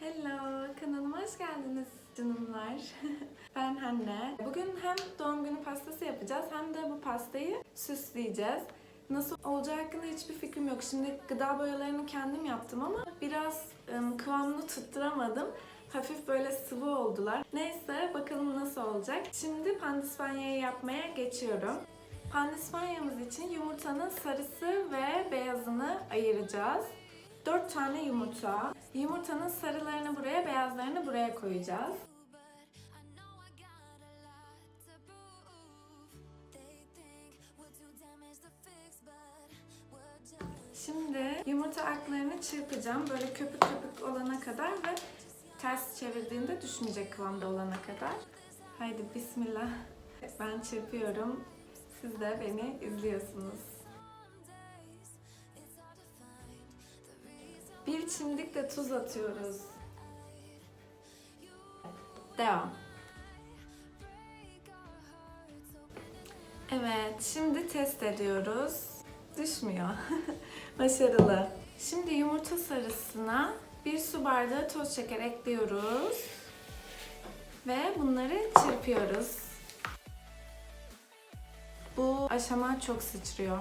Hello, kanalıma hoş geldiniz canımlar. ben Hande. Bugün hem doğum günü pastası yapacağız hem de bu pastayı süsleyeceğiz. Nasıl olacağı hakkında hiçbir fikrim yok. Şimdi gıda boyalarını kendim yaptım ama biraz ım, kıvamını tutturamadım. Hafif böyle sıvı oldular. Neyse bakalım nasıl olacak. Şimdi pandispanyayı yapmaya geçiyorum. Pandispanyamız için yumurtanın sarısı ve beyazını ayıracağız. 4 tane yumurta. Yumurtanın sarılarını buraya, beyazlarını buraya koyacağız. Şimdi yumurta aklarını çırpacağım. Böyle köpük köpük olana kadar ve ters çevirdiğinde düşmeyecek kıvamda olana kadar. Haydi bismillah. Ben çırpıyorum. Siz de beni izliyorsunuz. Bir çimdik de tuz atıyoruz. Devam. Evet, şimdi test ediyoruz. Düşmüyor. Başarılı. Şimdi yumurta sarısına bir su bardağı toz şeker ekliyoruz. Ve bunları çırpıyoruz. Bu aşama çok sıçrıyor.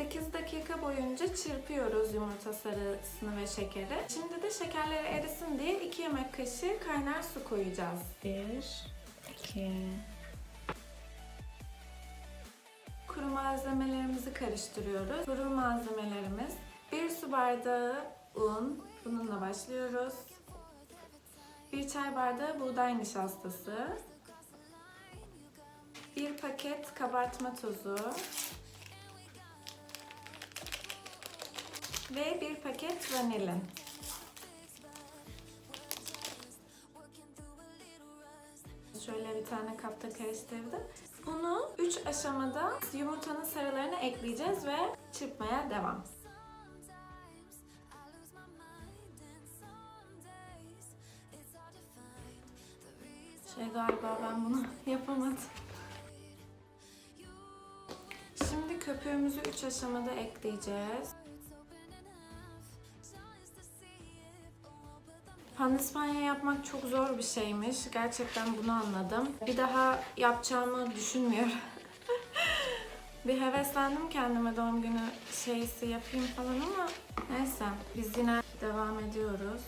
8 dakika boyunca çırpıyoruz yumurta sarısını ve şekeri. Şimdi de şekerleri erisin diye 2 yemek kaşığı kaynar su koyacağız. 1 2 Kuru malzemelerimizi karıştırıyoruz. Kuru malzemelerimiz 1 su bardağı un. Bununla başlıyoruz. 1 çay bardağı buğday nişastası. 1 paket kabartma tozu. Ve bir paket vanilin. Şöyle bir tane kapta karıştırdım. Bunu 3 aşamada yumurtanın sarılarını ekleyeceğiz ve çırpmaya devam. Şey galiba ben bunu yapamadım. Şimdi köpüğümüzü 3 aşamada ekleyeceğiz. Pandispanya yapmak çok zor bir şeymiş. Gerçekten bunu anladım. Bir daha yapacağımı düşünmüyorum. bir heveslendim kendime doğum günü şeysi yapayım falan ama neyse. Biz yine devam ediyoruz.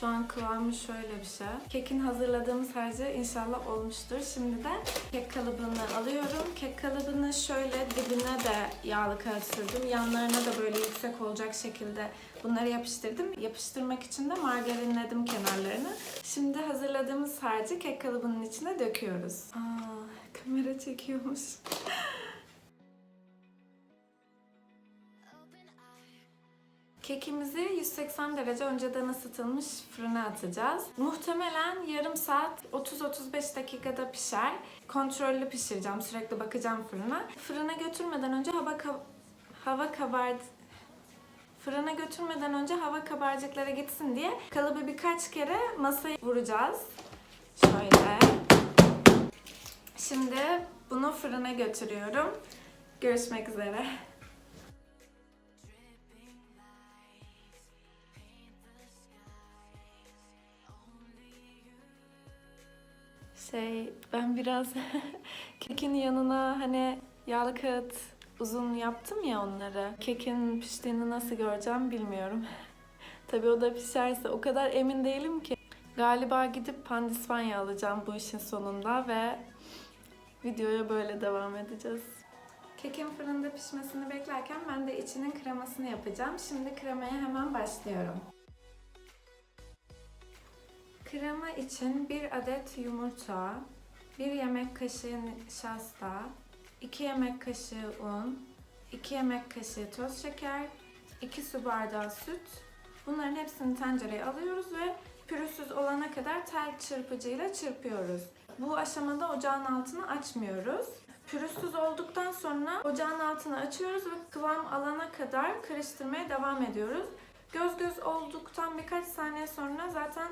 Şu an kıvamı şöyle bir şey. Kekin hazırladığımız harcı inşallah olmuştur. Şimdi de kek kalıbını alıyorum. Kek kalıbını şöyle dibine de yağlı kağıt sürdüm. Yanlarına da böyle yüksek olacak şekilde bunları yapıştırdım. Yapıştırmak için de margarinledim kenarlarını. Şimdi hazırladığımız harcı kek kalıbının içine döküyoruz. Aa, kamera çekiyormuş. Kekimizi 180 derece önceden ısıtılmış fırına atacağız. Muhtemelen yarım saat 30-35 dakikada pişer. Kontrollü pişireceğim. Sürekli bakacağım fırına. Fırına götürmeden önce hava ka- hava kabardı Fırına götürmeden önce hava kabarcıklara gitsin diye kalıbı birkaç kere masaya vuracağız. Şöyle. Şimdi bunu fırına götürüyorum. Görüşmek üzere. Şey, ben biraz kekin yanına hani yağlı kağıt uzun yaptım ya onları. Kekin piştiğini nasıl göreceğim bilmiyorum. Tabii o da pişerse o kadar emin değilim ki. Galiba gidip pandispanya alacağım bu işin sonunda ve videoya böyle devam edeceğiz. Kekin fırında pişmesini beklerken ben de içinin kremasını yapacağım. Şimdi kremaya hemen başlıyorum. Krema için 1 adet yumurta, 1 yemek kaşığı nişasta, 2 yemek kaşığı un, 2 yemek kaşığı toz şeker, 2 su bardağı süt. Bunların hepsini tencereye alıyoruz ve pürüzsüz olana kadar tel çırpıcıyla çırpıyoruz. Bu aşamada ocağın altını açmıyoruz. Pürüzsüz olduktan sonra ocağın altını açıyoruz ve kıvam alana kadar karıştırmaya devam ediyoruz. Göz göz olduktan birkaç saniye sonra zaten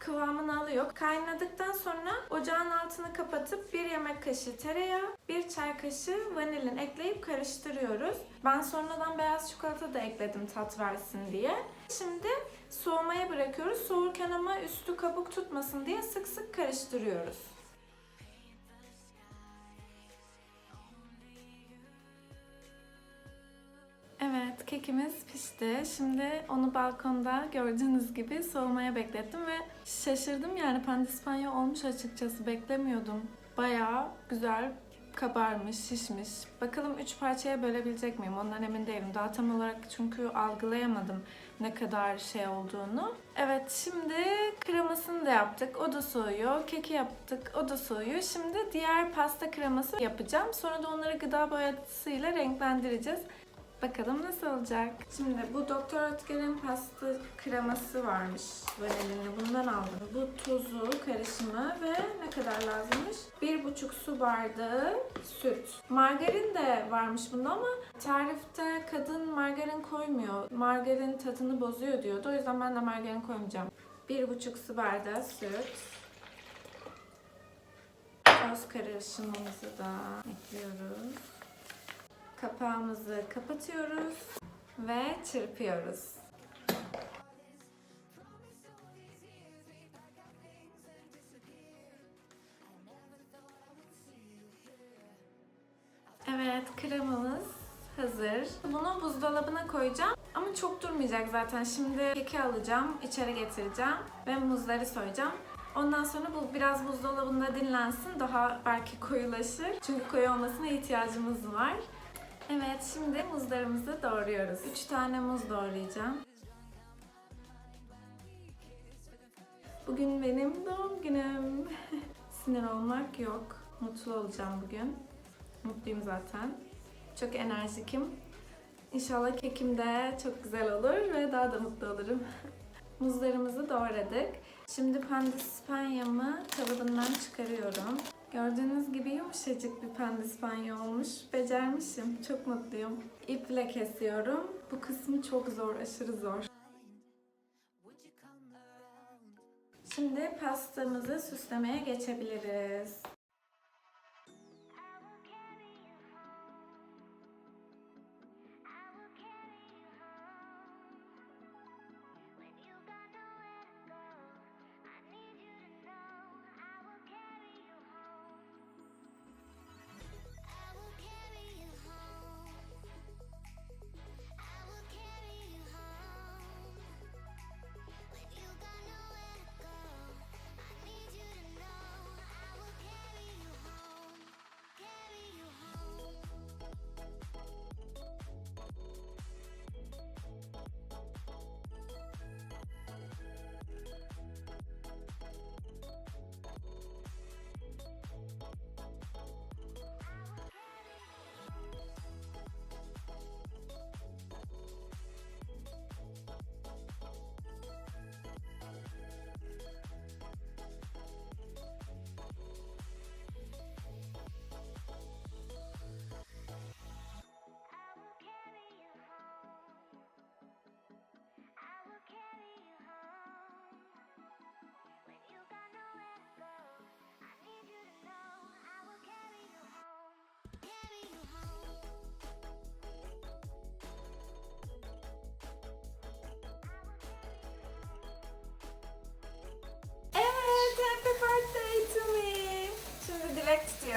kıvamını alıyor. Kaynadıktan sonra ocağın altını kapatıp bir yemek kaşığı tereyağı, bir çay kaşığı vanilin ekleyip karıştırıyoruz. Ben sonradan beyaz çikolata da ekledim tat versin diye. Şimdi soğumaya bırakıyoruz. Soğurken ama üstü kabuk tutmasın diye sık sık karıştırıyoruz. Kekimiz pişti. Şimdi onu balkonda gördüğünüz gibi soğumaya beklettim ve şaşırdım yani pandispanya olmuş açıkçası beklemiyordum. Bayağı güzel kabarmış, şişmiş. Bakalım üç parçaya bölebilecek miyim? Ondan emin değilim. Daha tam olarak çünkü algılayamadım ne kadar şey olduğunu. Evet, şimdi kremasını da yaptık. O da soğuyor. Keki yaptık. O da soğuyor. Şimdi diğer pasta kreması yapacağım. Sonra da onları gıda boyasıyla renklendireceğiz. Bakalım nasıl olacak. Şimdi bu Doktor Oetker'in pasta kreması varmış vanilini. Bundan aldım. Bu tuzu karışımı ve ne kadar lazımmış? Bir buçuk su bardağı süt. Margarin de varmış bunda ama tarifte kadın margarin koymuyor. Margarin tadını bozuyor diyordu. O yüzden ben de margarin koymayacağım. Bir buçuk su bardağı süt. Toz karışımımızı da ekliyoruz. Kapağımızı kapatıyoruz ve çırpıyoruz. Evet, kremamız hazır. Bunu buzdolabına koyacağım ama çok durmayacak zaten. Şimdi keki alacağım, içeri getireceğim ve muzları soyacağım. Ondan sonra bu biraz buzdolabında dinlensin. Daha belki koyulaşır. Çünkü koyu olmasına ihtiyacımız var. Evet, şimdi muzlarımızı doğruyoruz. 3 tane muz doğrayacağım. Bugün benim doğum günüm. Sinir olmak yok. Mutlu olacağım bugün. Mutluyum zaten. Çok enerjikim. İnşallah kekim de çok güzel olur ve daha da mutlu olurum. Muzlarımızı doğradık. Şimdi pandispanyamı kalıbından çıkarıyorum. Gördüğünüz gibi yumuşacık bir pandispanya olmuş. Becermişim. Çok mutluyum. İple kesiyorum. Bu kısmı çok zor, aşırı zor. Şimdi pastamızı süslemeye geçebiliriz.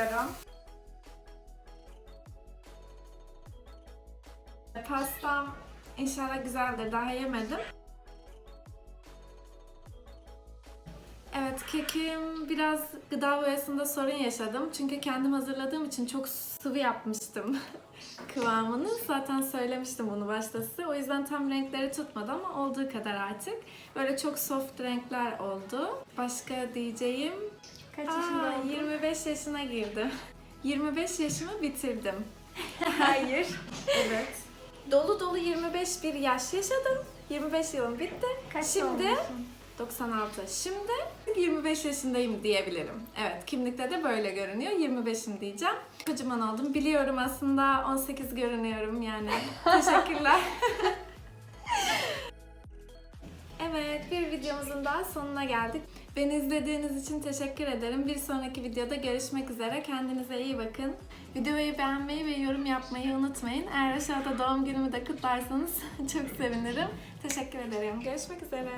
Dilek tutuyorum. Pastam inşallah güzeldir. Daha yemedim. Evet, kekim biraz gıda boyasında sorun yaşadım. Çünkü kendim hazırladığım için çok sıvı yapmıştım kıvamını. Zaten söylemiştim bunu başta size. O yüzden tam renkleri tutmadı ama olduğu kadar artık. Böyle çok soft renkler oldu. Başka diyeceğim... Kaç Aa, yaşında oldun? 25 yaşına girdim. 25 yaşımı bitirdim. Hayır. Evet. Dolu dolu 25 bir yaş yaşadım. 25 yılım bitti. Kaç Şimdi olmuşsun? 96. Şimdi 25 yaşındayım diyebilirim. Evet, kimlikte de böyle görünüyor. 25'im diyeceğim. Kocaman oldum. Biliyorum aslında 18 görünüyorum yani. Teşekkürler. evet, bir videomuzun daha sonuna geldik. Beni izlediğiniz için teşekkür ederim. Bir sonraki videoda görüşmek üzere. Kendinize iyi bakın. Videoyu beğenmeyi ve yorum yapmayı unutmayın. Eğer aşağıda doğum günümü de kutlarsanız çok sevinirim. Teşekkür ederim. Görüşmek üzere.